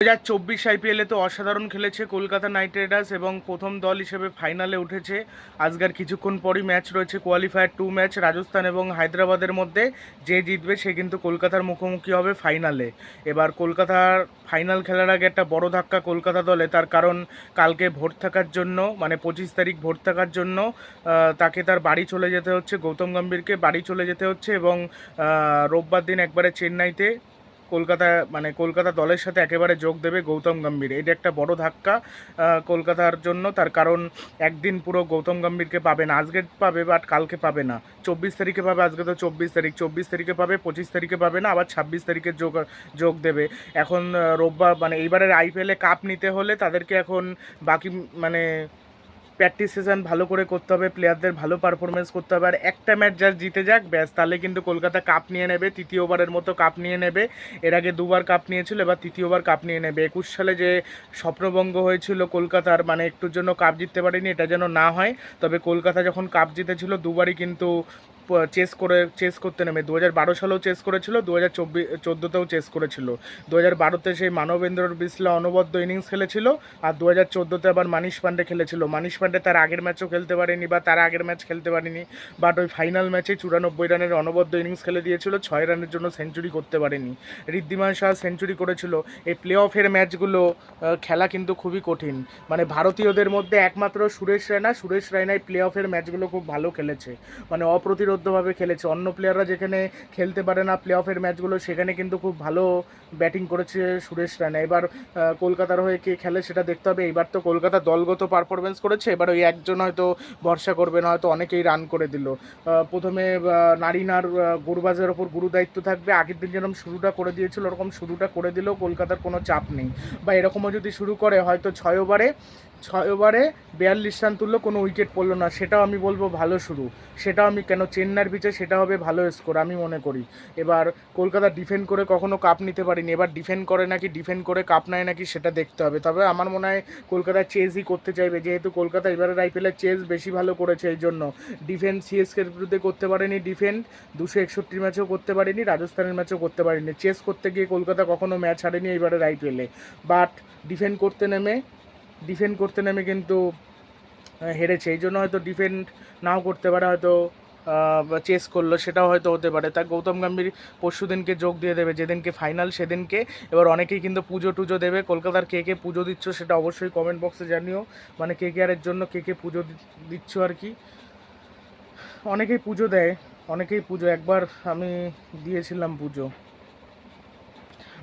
দু হাজার চব্বিশ আইপিএলে তো অসাধারণ খেলেছে কলকাতা নাইট রাইডার্স এবং প্রথম দল হিসেবে ফাইনালে উঠেছে। আজকের কিছুক্ষণ পরই ম্যাচ রয়েছে কোয়ালিফায়ার টু ম্যাচ রাজস্থান এবং হায়দ্রাবাদের মধ্যে। যে জিতবে সে কিন্তু কলকাতার মুখোমুখি হবে ফাইনালে। এবার কলকাতার ফাইনাল খেলার আগে একটা বড় ধাক্কা কলকাতা দলে, তার কারণ কালকে ভোট থাকার জন্য মানে পঁচিশ তারিখ ভোট থাকার জন্য তাকে তার বাড়ি চলে যেতে হচ্ছে, গৌতম গম্ভীরকে বাড়ি চলে যেতে হচ্ছে এবং রোববার দিন একবারে চেন্নাইতে কলকাতা মানে কলকাতা দলের সাথে একেবারে যোগ দেবে গৌতম গম্ভীর। এটা একটা বড় ধাক্কা কলকাতার জন্য। তার কারণ, একদিন পুরো গৌতম গম্ভীরকে পাবে না। আজকে পাবে, বাট কালকে পাবে না। চব্বিশ তারিখে পাবে, আজকে তো চব্বিশ তারিখ। চব্বিশ তারিখে পাবে, পঁচিশ তারিখে পাবে না, আবার ছাব্বিশ তারিখে যোগ যোগ দেবে। এখন রোববার মানে এইবারের আইপিএলে কাপ নিতে হলে তাদেরকে এখন বাকি মানে প্র্যাকটিস সেশন ভালো করে করতে হবে প্লেয়ারদের ভালো পারফরমেন্স করতে হবে। আর একটা ম্যাচ যার জিতে যাক, ব্যাস, তাহলে কিন্তু কলকাতা কাপ নিয়ে নেবে, তৃতীয় ওভারের মতো কাপ নিয়ে নেবে। এর আগে দুবার কাপ নিয়েছিল, এবার তৃতীয়বার কাপ নিয়ে নেবে। একুশ সালে যে স্বপ্নভঙ্গ হয়েছিল কলকাতার মানে একটুর জন্য কাপ জিততে পারেনি, এটা যেন না হয়। তবে কলকাতা যখন কাপ জিতেছিল, দুবারই কিন্তু চেস করে চেস করতে নেমে। দু হাজার বারো সালেও চেস করেছিল দু হাজার চব্বিশ চোদ্দোতেও চেস করেছিল। দু হাজার বারোতে সেই মানবেন্দ্র বিসলা অনবদ্য ইনিংস খেলেছিল, আর দু হাজার চোদ্দোতে আবার মানিশ পান্ডে খেলেছিল। মানিশ পান্ডে তার আগের ম্যাচও খেলতে পারেনি বা তার আগের ম্যাচ খেলতে পারেনি বাট ওই ফাইনাল ম্যাচে চুরানব্বই রানের অনবদ্য ইনিংস খেলে দিয়েছিল, ছয় রানের জন্য সেঞ্চুরি করতে পারেনি। ঋদ্ধিমান শাহ সেঞ্চুরি করেছিল। এই প্লে অফের ম্যাচগুলো খেলা কিন্তু খুবই কঠিন। মানে ভারতীয়দের মধ্যে একমাত্র সুরেশ রায়না, সুরেশ রায়নাই প্লে অফের ম্যাচগুলো খুব ভালো খেলেছে। মানে অপ্রতিরোধ্যভাবে খেলেছে। অন্য প্লেয়াররা যেখানে খেলতে পারে না প্লে অফের ম্যাচগুলো সেখানে কিন্তু খুব ভালো ব্যাটিং করেছে সুরেশ রায়না এবার কলকাতার হয়ে কে খেলে সেটা দেখতে হবে। এবার তো কলকাতা দলগত পারফরমেন্স করেছে। এবার ওই একজন হয়তো ভরসা করবে না, হয়তো অনেকেই রান করে দিল। প্রথমে নারিনার গুরুবাজের ওপর গুরু দায়িত্ব থাকবে। আগের দিন যেরকম শুরুটা করে দিয়েছিল, ওরকম শুরুটা করে দিলেও কলকাতার কোনো চাপ নেই। বা এরকমও যদি শুরু করে, হয়তো ছয় ওভারে ছয় ওভারে বিয়াল্লিশ রান তুললো, কোনো উইকেট পড়ল না। সেটাও আমি বলব ভালো শুরু। সেটাও আমি কেন চেন্নাইয়ের পিচে, সেটা হবে ভালো স্কোর আমি মনে করি। এবার কলকাতা ডিফেন্ড করে কখনো কাপ নিতে পারিনি। এবার ডিফেন্ড করে নাকি ডিফেন্ড করে কাপ নেয় নাকি, সেটা দেখতে হবে। তবে আমার মনে হয় কলকাতা চেজই করতে চাইবে। যেহেতু কলকাতা এবারের আইপিএলের চেজ বেশি ভালো করেছে এই জন্য। ডিফেন্স সিএসকের বিরুদ্ধে করতে পারেনি ডিফেন্ড দুশো একষট্টির ম্যাচেও করতে পারেনি, রাজস্থানের ম্যাচেও করতে পারেনি। চেস করতে গিয়ে কলকাতা কখনো ম্যাচ হারেনি এবারের আইপিএলে বাট ডিফেন্ড করতে নেমে ডিফেন্ড করতে নেমে কিন্তু হেরেছে। এই জন্য হয়তো ডিফেন্ড নাও করতে পারে, হয়তো চেস করল, সেটাও হয়তো হতে পারে। তা গৌতম গম্ভীর পরশু দিনকে যোগ দিয়ে দেবে, যেদিনকে ফাইনাল সেদিনকে। এবার অনেকেই কিন্তু পুজো টুজো দেবে। কলকাতার কে কে পুজো দিচ্ছ সেটা অবশ্যই কমেন্ট বক্সে জানিও। মানে কে কে আরের জন্য কে কে পুজো দিচ্ছ আর কি। অনেকেই পুজো দেয়, অনেকেই পুজো। একবার আমি দিয়েছিলাম পুজো।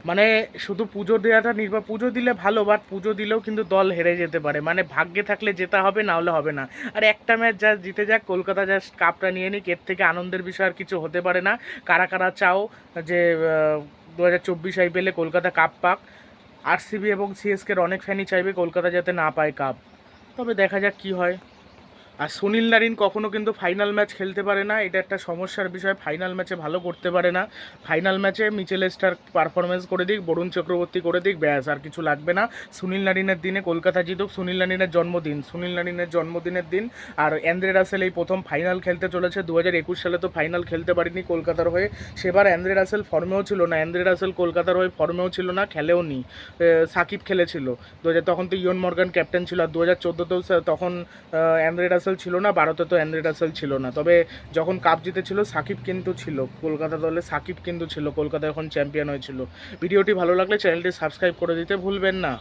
মানে শুধু পুজো দেওয়াটা নির্ভর, পুজো দিলে ভালো বাট পুজো দিলেও কিন্তু দল হেরে যেতে পারে। মানে ভাগ্যে থাকলে যেটা হবে না হলে হবে না। আর একটা ম্যাচ যা জিতে যাক, কলকাতা জাস্ট কাপটা নিয়ে নিক, এর থেকে আনন্দের বিষয় আর কিছু হতে পারে না। কারা কারা চাও যে দু হাজার চব্বিশ আইপিএলে কলকাতা কাপ পাক। আরসিবি এবং সিএসকের অনেক ফ্যানই চাইবে কলকাতা যাতে না পায় কাপ তবে দেখা যাক কি হয়। আর সুনীল নারিন কখনো কিন্তু ফাইনাল ম্যাচ খেলতে পারে না। এটা একটা সমস্যার বিষয়। ফাইনাল ম্যাচে ভালো করতে পারে না। ফাইনাল ম্যাচে মিচেল স্টার পারফরমেন্স করে দিক, বরুণ চক্রবর্তী করে দিক, ব্যাস, আর কিছু লাগবে না। সুনীল নারিনের দিনে কলকাতা জিতুক, সুনীল নারিনের জন্মদিন। সুনীল নারিনের জন্মদিনের দিন। আর অ্যান্দ্রে রাসেল এই প্রথম ফাইনাল খেলতে চলেছে। দু হাজার একুশ সালে তো ফাইনাল খেলতে পারিনি কলকাতার হয়ে। সেবার অ্যান্দ্রে রাসেল ফর্মেও ছিল না। অ্যান্দ্রে রাসেল কলকাতার হয়ে ফর্মেও ছিল না, খেলেও নি। সাকিব খেলেছিল। দু হাজার তখন তো ইয়ন মর্গান ক্যাপ্টেন ছিল। আর দু হাজার চোদ্দোতেও তখন অ্যান্দ্রে রাসেল ছিল না, ভারতে তো অ্যান্ড্রি রাসেল ছিল না। তবে যখন কাপ জিতেছিল, সাকিব কিন্তু ছিল। কলকাতা দলে সাকিব কিন্তু ছিল। কলকাতা এখন চ্যাম্পিয়ন হয়েছিল। ভিডিওটি ভালো লাগলে চ্যানেলটি সাবস্ক্রাইব করে দিতে ভুলবেন না।